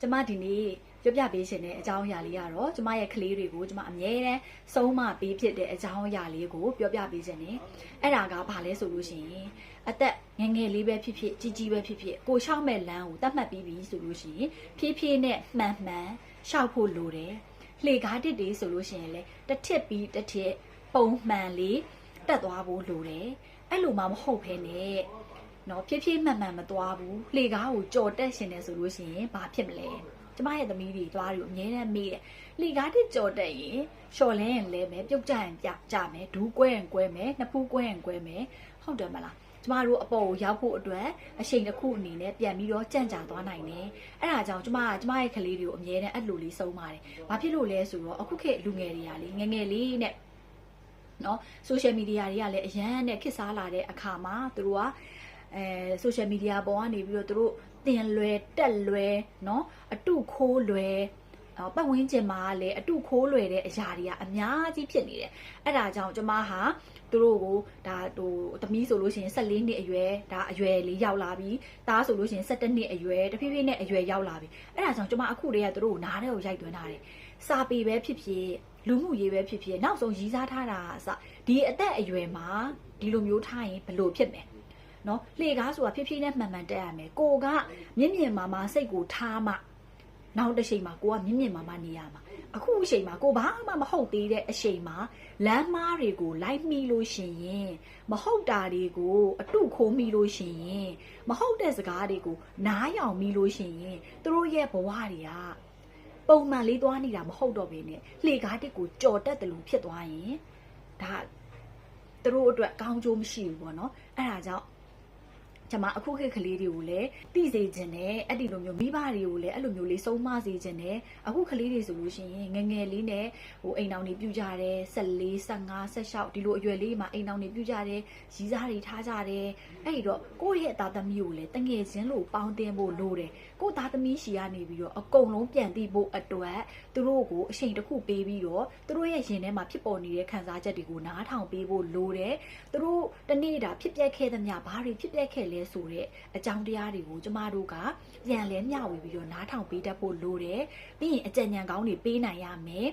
ကျမဒီနေ့ပြောပြပေးရှင်တဲ့အကြောင်းအရာလေးကတော့ကျမရဲ့ကလေးတွေကိုကျမအမြဲတမ်းစုံးမပေးဖြစ်တဲ့အကြောင်းအရာလေးကိုပြောပြပေးရှင်နေအဲ့ဒါကဘာလဲဆိုလို့ရှိရင်အသက်ငယ်ငယ်လေးပဲဖြစ်ဖြစ်ကြီးကြီးပဲဖြစ်ဖြစ်ကိုရှောက်မဲ့လမ်းကိုတတ်မှတ်ပြီးပြီဆိုလို့ရှိရင်ဖြည်းဖြည်းနဲ့မှန်မှန်ရှောက်ဖို့လိုတယ်လှေကားတစ်တွေဆိုလို့ရှိရင်လေတစ်ထစ်ပြီးတစ်ထစ်ပုံမှန်လေးတက်သွားဖို့လိုတယ်အဲ့လိုမှမဟုတ်ဘဲနဲ့ နော်ဖြည်းဖြည်းမှန်မှန်မသွားဘူးလှေကားကိုကြော်တက်ရှင်နေဆိုလို့ရှိရင်ဘာဖြစ်မလဲကျမရဲ့သမီးတွေသွားတွေကိုအမြဲတမ်းမေးတယ်လှေကားတစ်ကြော်တက်ရင်လျှော်လဲရင်လဲမယ်ပြုတ်ကြရင်ကြကြမယ်ဒူးကွဲရင်ကွဲမယ်နှစ်ဖူးကွဲရင်ကွဲမယ်ဟုတ်တယ်မလားကျမတို့အပေါ်ကိုရောက်ဖို့အတွက်အချိန်တစ်ခုအနေနဲ့ပြန်ပြီးတော့ကြံ့ကြာသွားနိုင်တယ်။အဲ့ဒါကြောင့်ကျမကကျမရဲ့ကလေးတွေကိုအမြဲတမ်းအဲ့လိုလေးဆုံးပါတယ်။ဘာဖြစ်လို့လဲဆိုတော့အခုခေတ်လူငယ်တွေကလေငယ်ငယ်လေးနဲ့နော်ဆိုရှယ်မီဒီယာတွေကလည်းအရန်နဲ့ခေတ်စားလာတဲ့အခါမှာသူတို့က အဲဆိုရှယ်မီဒီယာပေါ်ကနေပြီးတော့သူတို့တင်လွယ်တက်လွယ်နော်အတုခိုးလွယ်အော်ပတ်ဝန်းကျင်မှာလည်းအတုခိုးလွယ်တဲ့အရာတွေကအများကြီးဖြစ်နေတယ်အဲ့ဒါကြောင့်ကျမဟာသူတို့ကိုဒါဟိုသမီးဆိုလို့ရှိရင်14နှစ်အရွယ်ဒါအရွယ်လေးရောက်လာပြီသားဆိုလို့ရှိရင်17နှစ်အရွယ်တဖြည်းဖြည်းနဲ့အရွယ်ရောက်လာပြီအဲ့ဒါကြောင့်ကျမအခုတည်းကသူတို့ကိုနားထဲကိုရိုက်သွင်းထားတယ်စာပေပဲဖြစ်ဖြစ်လူမှုရေးပဲဖြစ်ဖြစ်နောက်ဆုံးရည်စားထားတာအစဒီအသက်အရွယ်မှာဒီလိုမျိုးထားရင်ဘယ်လိုဖြစ်မလဲ နော်လှေကားဆိုတာဖြည်းဖြည်းနဲ့မှန်မှန်တက်ရမယ်ကိုကမြင့်မြင့်မာမာစိတ်ကိုထားမှနောက်တစ်ချိန်မှာကိုကမြင့်မြင့်မာမာနေရမှာအခုအချိန်မှာကိုဘာမှမဟုတ်သေးတဲ့အချိန်မှာလမ်းမားတွေကိုလိုက်မိလို့ရှိရင်မဟုတ်တာတွေကိုအတုခိုးမိလို့ရှိရင်မဟုတ်တဲ့စကားတွေကိုနားယောင်မိလို့ရှိရင်သူတို့ရဲ့ဘဝတွေကပုံမှန်လေးသွားနေတာမဟုတ်တော့ဘဲနဲ့လှေကားတစ်ကိုကြော်တက်တယ်လို့ဖြစ်သွားရင်ဒါသူတို့အတွက်ကောင်းကျိုးမရှိဘူးပေါ့နော်အဲ့ဒါကြောင့် ကျွန်မအခုခေတ်ကလေးတွေကိုလည်းသိစေခြင်းနဲ့အဲ့ဒီလိုမျိုးမိဘတွေကိုလည်းအဲ့လိုမျိုးလေးဆုံးမစေခြင်းနဲ့အခုကလေးတွေဆိုလို့ရှိရင်ငယ်ငယ်လေးနဲ့ဟိုအိမ်အောင်နေပြူကြတယ်14 15 16ဒီလိုအရွယ်လေးမှာအိမ်အောင်နေပြူကြတယ်ရီးစားတွေထားကြတယ်အဲ့ဒီတော့ကိုယ့်ရဲ့သားသမီးကိုလည်းတငယ်ချင်းလို့ပေါင်းတင်ဖို့လိုတယ်ကိုယ့်သားသမီးရှီကနေပြီးတော့အကုန်လုံးပြန်သိဖို့အတွက်သူတို့ကိုအချိန်တစ်ခုပေးပြီးတော့သူတို့ရဲ့ရင်ထဲမှာဖြစ်ပေါ်နေတဲ့ခံစားချက်တွေကိုနားထောင်ပေးဖို့လိုတယ်သူတို့တနေ့တာဖြစ်ပျက်ခဲ့သမျှဘာတွေဖြစ်ပျက်ခဲ့လဲဆိုတဲ့အကြောင်းတရားတွေကိုကျမတို့ကပြန်လဲမျှဝေပြီးတော့နားထောင်ပေးတတ်ဖို့လိုတယ်ပြီးရင်အကြံဉာဏ်ကောင်းတွေပေးနိုင်ရမယ်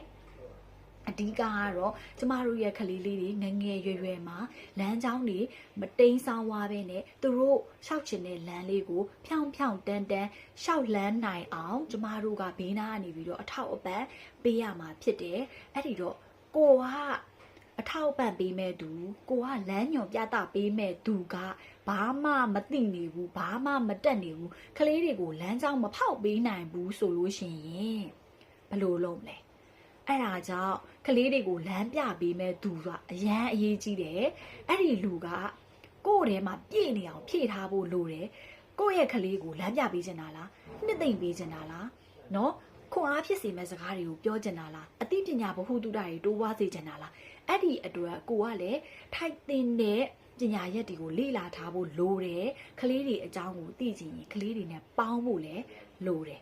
အဓိကကတော့ကျမတို့ရဲ့ကလေးလေးတွေငငယ်ရွယ်ရွယ်မှာလမ်းကြောင်းတွေမတိမ်ဆောင်ဝါပဲနဲ့သူတို့ရှောက်ချင်တဲ့လမ်းလေးကိုဖြောင်းဖြောင်းတန်းတန်းရှောက်လန်းနိုင်အောင်ကျမတို့ကဘေးနားကနေပြီးတော့အထောက်အပံ့ပေးရမှာဖြစ်တယ်အဲ့ဒီတော့ကိုကအ ထောက်အပံ့ပေးမဲ့သူကိုကလမ်းညွန်ပြတာပေးမဲ့သူကဘာမှမသိနေဘူးဘာမှမတက်နေဘူးကလေးတွေကိုလမ်းကြောင်းမဖောက်ပေးနိုင်ဘူးဆိုလို့ရှိရင်ဘယ်လိုလုပ်မလဲအဲ့ဒါကြောင့်ကလေးတွေကိုလမ်းပြပေးမဲ့သူကအရန်အရေးကြီးတယ်အဲ့ဒီလူကကိုယ့်ထဲမှာပြည့်နေအောင်ဖြည့်ထားဖို့လိုတယ်ကိုယ့်ရဲ့ကလေးကိုလမ်းပြပေးချင်တာလားနှစ်သိမ့်ပေးချင်တာလားနော် ခွန်အားဖြစ်စေမဲ့စကားတွေကိုပြောချင်တာလားအသိပညာဗဟုသုတတွေတိုးပွားစေချင်တာလားအဲ့ဒီအတွက်ကိုကလည်းထိုက်တင်တဲ့ပညာရက်တွေကိုလေ့လာထားဖို့လိုတယ်ကလေးတွေအကြောင်းကိုသိချင်ရင်ကလေးတွေနဲ့ပေါင်းဖို့လည်းလိုတယ်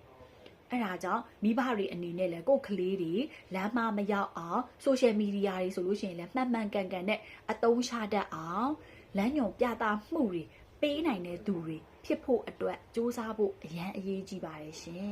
အဲ့ဒါကြောင့်မိဘတွေအနေနဲ့လည်းကိုယ့်ကလေးတွေလမ်းမမရောက်အောင်ဆိုရှယ်မီဒီယာတွေဆိုလို့ရှိရင်လည်းမှန်မှန်ကန်ကန်နဲ့အသုံးချတတ်အောင်လမ်းညွန်ပြသမှုတွေပေးနိုင်တဲ့သူတွေဖြစ်ဖို့အတွက်စ조사ဖို့အရန်အရေးကြီးပါတယ်ရှင်